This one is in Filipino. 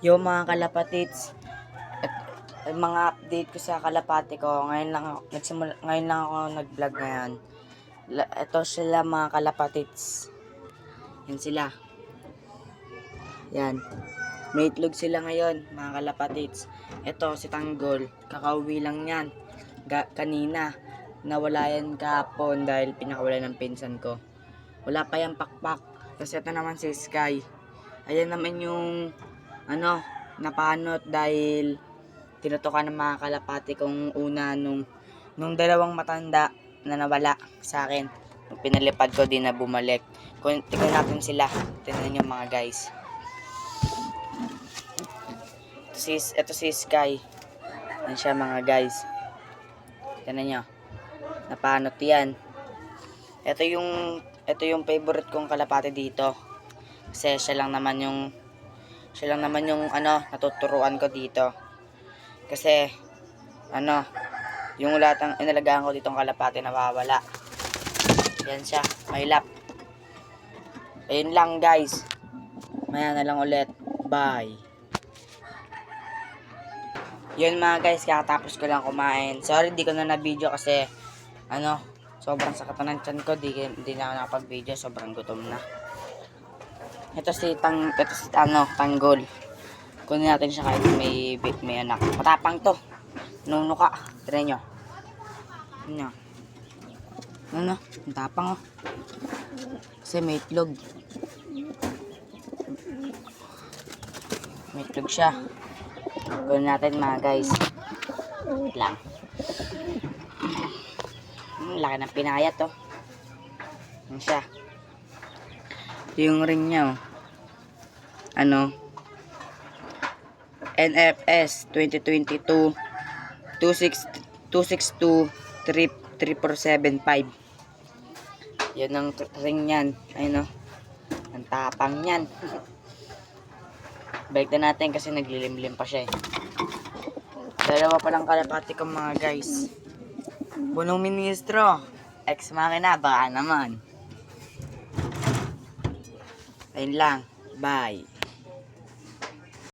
Yung mga kalapatits, at, at mga update ko sa kalapati ko, ngayon lang ako, nagsimula, ngayon lang ako nag-vlog ngayon. La, ito sila mga kalapatits. Yan sila. Yan. May itlog sila ngayon, mga kalapatits. Ito, si Tanggol. Kakauwi lang yan. Ga, kanina. Nawala yan kahapon dahil pinakawala ng pinsan ko. Wala pa yan pakpak. Tapos ito naman si Sky. Ayan naman yung ano, napanot dahil tinutukan ng mga kalapati kong una nung nung dalawang matanda na nawala sa akin. Nung pinalipad ko din na bumalik. Kung tingnan natin sila. Tingnan nyo mga guys. Ito si, ito si Sky. Yan siya mga guys. Tingnan nyo. Napanot yan. Ito yung ito yung favorite kong kalapati dito. Kasi siya lang naman yung siya lang naman yung ano natuturuan ko dito. Kasi ano yung lahat ng inalagaan ko ditong kalapati nawawala. Yan siya, may lap. Ayun lang guys. Maya na lang ulit. Bye. Yun mga guys, kakatapos ko lang kumain. Sorry, di ko na na-video kasi, ano, sobrang sakit na ng tiyan ko. Di, di na ako nakapag-video, sobrang gutom na. Ito si Tang, ito si ano, Tanggol. Kunin natin siya kahit may, may anak. Matapang to. Nuno ka. Try nyo. Ano? Ano? Ang tapang oh. Kasi may itlog. May itlog siya. Gawin natin mga guys. Wait lang. Laki ng pinayat to. Yan siya. Yung ring niya oh. Ano? NFS 2022 26 262 3475 Yan ang ring niyan. Ayun oh. Ang tapang niyan. Balik na natin kasi naglilimlim pa siya eh. Dalawa pa lang kalapati ko mga guys. Bunong ministro. Ex makina, baka naman. Ayun lang. Bye.